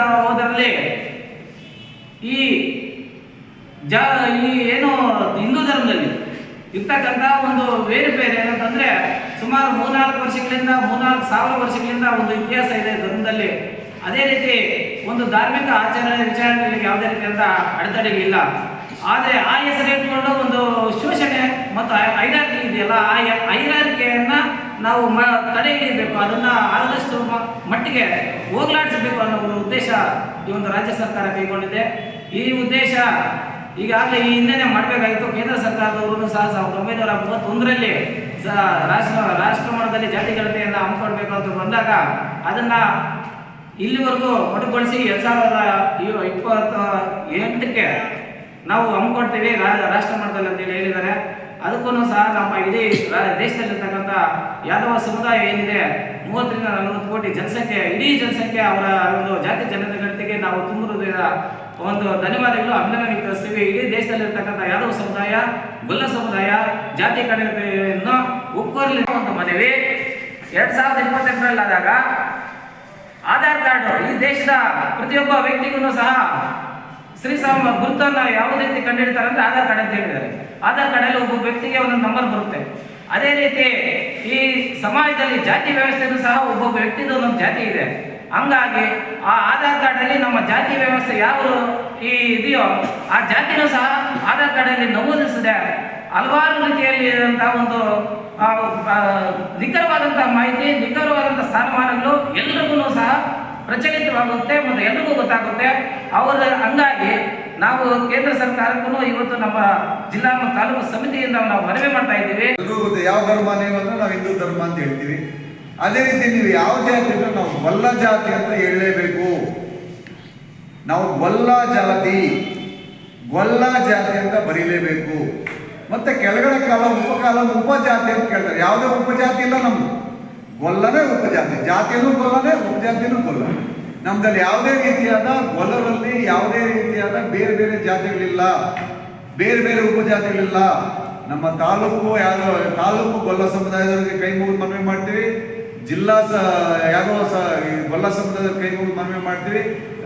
ಮಾಡ್ತಾ ಹೋದರಲ್ಲಿ ಈ ಜ ಈ ಏನು ಹಿಂದೂ ಧರ್ಮದಲ್ಲಿ ಇರ್ತಕ್ಕಂಥ ಒಂದು ಬೇರೆ ಬೇರೆ ಏನಂತಂದ್ರೆ ಸುಮಾರು ಮೂರ್ನಾಲ್ಕು ವರ್ಷಗಳಿಂದ, ಮೂರ್ನಾಲ್ಕು ಸಾವಿರ ವರ್ಷಗಳಿಂದ ಒಂದು ಇತಿಹಾಸ ಇದೆ ಧರ್ಮದಲ್ಲಿ. ಅದೇ ರೀತಿ ಒಂದು ಧಾರ್ಮಿಕ ಆಚರಣೆ ವಿಚಾರಣೆಗಳಿಗೆ ಯಾವುದೇ ರೀತಿಯಾದ ಅಡೆತಡೆಗಳಿಲ್ಲ ಆದರೆ ಆ ಹೆಸರು ಇಟ್ಕೊಂಡು ಒಂದು ಶೋಷಣೆ ಮತ್ತು ಐರಾರ್ಕಿ ಇದೆಯಲ್ಲ, ಆ ಐರಾರಿಕೆಯನ್ನು ನಾವು ಮ, ತಡೆ ಹಿಡಿಯಬೇಕು. ಅದನ್ನ ಆದಷ್ಟು ಮಟ್ಟಿಗೆ ಹೋಗ್ಲಾಡಿಸಬೇಕು ಅನ್ನೋ ಒಂದು ಉದ್ದೇಶ ಈ ಒಂದು ರಾಜ್ಯ ಸರ್ಕಾರ ಕೈಗೊಂಡಿದೆ. ಈ ಉದ್ದೇಶ ಈಗಾಗಲೇ ಈ ಹಿಂದೆ ಮಾಡಬೇಕಾಗಿತ್ತು. ಕೇಂದ್ರ ಸರ್ಕಾರದವರು ಸಹ ಸಾವಿರದ ಒಂಬೈನೂರ ಮೂವತ್ತೊಂದರಲ್ಲಿ ಸ- ರಾಷ್ಟ್ರ ರಾಷ್ಟ್ರ ಮಟ್ಟದಲ್ಲಿ ಜಾತಿ ಗಣತಿಯನ್ನು ಹಮ್ಮಿಕೊಳ್ಬೇಕು ಅಂತ ಬಂದಾಗ ಅದನ್ನ ಇಲ್ಲಿವರೆಗೂ ಒಟ್ಟುಗೊಳಿಸಿ ಎರಡು ಸಾವಿರದ ಇಪ್ಪತ್ತ ಎಂಟಕ್ಕೆ ನಾವು ಹಮ್ಮಿಕೊಳ್ತೀವಿ. ರಾ- ರಾಷ್ಟ್ರ ಮಟ್ಟದಲ್ಲಿ ಅಂತೇಳಿ ಹೇಳಿದ್ದಾರೆ. ಅದಕ್ಕೂ ಸಹ ನಮ್ಮ ಇಡೀ ದೇಶದಲ್ಲಿರ್ತಕ್ಕಂಥ ಯಾದವ ಸಮುದಾಯ ಏನಿದೆ, ಮೂವತ್ತರಿಂದ ನಲವತ್ತು ಕೋಟಿ ಜನಸಂಖ್ಯೆ, ಇಡೀ ಜನಸಂಖ್ಯೆ ಅವರ ಒಂದು ಜಾತಿ ಜನಗಣತಿಗೆ ನಾವು ತುಂಬ ಒಂದು ಧನ್ಯವಾದಗಳು, ಅಭಿನಂದನೆ ತಿಳಿಸ್ತೀವಿ. ಇಡೀ ದೇಶದಲ್ಲಿರ್ತಕ್ಕಂಥ ಯಾದವ ಸಮುದಾಯ, ಗುಲ್ಲ ಸಮುದಾಯ, ಜಾತಿ ಕಡೆಯನ್ನು ಒಕ್ಕೋರ್ಲಿ ಒಂದು ಮನವಿ. ಎರಡ್ ಸಾವಿರದ ಇಪ್ಪತ್ತೆಂಟರಲ್ಲಿ ಆದಾಗ ಆಧಾರ್ ಕಾರ್ಡ್ ಈ ದೇಶದ ಪ್ರತಿಯೊಬ್ಬ ವ್ಯಕ್ತಿಗೂ ಸಹ ಶ್ರೀಸಾಮ ಗುರುತನ್ನ ಯಾವ ರೀತಿ ಕಂಡಿಡ್ತಾರೆ ಅಂದರೆ ಆಧಾರ್ ಕಾರ್ಡ್ ಅಂತ ಹೇಳಿದ್ದಾರೆ. ಆಧಾರ್ ಕಾರ್ಡಲ್ಲಿ ಒಬ್ಬ ವ್ಯಕ್ತಿಗೆ ಒಂದು ನಂಬರ್ ಬರುತ್ತೆ. ಅದೇ ರೀತಿ ಈ ಸಮಾಜದಲ್ಲಿ ಜಾತಿ ವ್ಯವಸ್ಥೆಯೂ ಸಹ ಒಬ್ಬ ವ್ಯಕ್ತಿದು ಒಂದೊಂದು ಜಾತಿ ಇದೆ. ಹಂಗಾಗಿ ಆ ಆಧಾರ್ ಕಾರ್ಡಲ್ಲಿ ನಮ್ಮ ಜಾತಿ ವ್ಯವಸ್ಥೆ ಯಾವ ಈ ಇದೆಯೋ ಆ ಜಾತಿನೂ ಸಹ ಆಧಾರ್ ಕಾರ್ಡಲ್ಲಿ ನಮೂದಿಸಿದೆ ಹಲವಾರು ರೀತಿಯಲ್ಲಿ ಇರುವಂತಹ ಒಂದು ನಿಖರವಾದಂತಹ ಮಾಹಿತಿ ನಿಖರವಾದಂತಹ ಸ್ಥಾನಮಾನಗಳು ಸಹ ಪ್ರಚಲಿತವಾಗುತ್ತೆ ಮತ್ತು ಎಲ್ರಿಗೂ ಗೊತ್ತಾಗುತ್ತೆ. ಅವರ ಹಂಗಾಗಿ ನಾವು ಕೇಂದ್ರ ಸರ್ಕಾರಕ್ಕೂ ಇವತ್ತು ನಮ್ಮ ಜಿಲ್ಲಾ ಮತ್ತು ತಾಲೂಕು ಸಮಿತಿಯಿಂದ ನಾವು ಮನವಿ ಮಾಡ್ತಾ ಇದ್ದೀವಿ. ಯಾವ ಧರ್ಮ ನೀವು ನಾವು ಹಿಂದೂ ಧರ್ಮ ಅಂತ ಹೇಳ್ತೀವಿ. ಅದೇ ರೀತಿ ನೀವು ಯಾವ ಜಾತಿ ಅಂದ್ರೆ ನಾವು ಗೊಲ್ಲ ಜಾತಿ ಅಂತ ಹೇಳಲೇಬೇಕು. ನಾವು ಗೊಲ್ಲ ಜಾತಿ ಗೊಲ್ಲ ಜಾತಿ ಅಂತ ಬರೀಲೇಬೇಕು. ಮತ್ತೆ ಕೆಳಗಡೆ ಕಾಲ, ಉಪಕಾಲ ಉಪಜಾತಿ ಅಂತ ಕೇಳ್ತಾರೆ. ಯಾವುದೇ ಉಪಜಾತಿ ಇಲ್ಲ ನಮ್ದು. ಗೊಲ್ಲನೇ ಉಪಜಾತಿ, ಜಾತಿನೂ ಗೊಲ್ಲನೇ ಉಪಜಾತಿನೂ ಗೊಲ್ಲ ನಮ್ದಲ್ಲಿ ಯಾವುದೇ ರೀತಿಯಾದ ಗೊಲ್ಲರಲ್ಲಿ ಯಾವುದೇ ರೀತಿಯಾದ ಬೇರೆ ಬೇರೆ ಜಾತಿಗಳಿಲ್ಲ, ಬೇರೆ ಬೇರೆ ಉಪಜಾತಿಗಳಿಲ್ಲ. ನಮ್ಮ ತಾಲೂಕು ಯಾದವ ತಾಲೂಕು ಗೊಲ್ಲ ಸಮುದಾಯದವರಿಗೆ ಕೈ ಮುಗಿದು ಮನವಿ ಮಾಡ್ತೀವಿ. ಜಿಲ್ಲಾ ಸ, ಯಾವುದೋ ಸ ಗೊಲ್ಲ ಸಮುದಾಯದ ಕೈ ಮುಗಿದು ಮನವಿ ಮಾಡ್ತೀವಿ.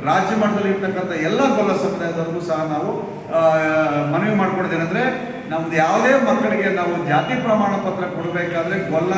ರಾಜ್ಯ ಮಟ್ಟದಲ್ಲಿ ಇರ್ತಕ್ಕಂಥ ಎಲ್ಲ ಗೊಲ್ಲ ಸಮುದಾಯದವರಿಗೂ ಸಹ ನಾವು ಮನವಿ ಮನವಿ ಮಾಡ್ಕೊಡ್ತೇನೆಂದ್ರೆ ನಮ್ದು ಯಾವುದೇ ಮಕ್ಕಳಿಗೆ ನಾವು ಜಾತಿ ಪ್ರಮಾಣ ಪತ್ರ ಕೊಡಬೇಕಾದ್ರೆ ಗೊಲ್ಲ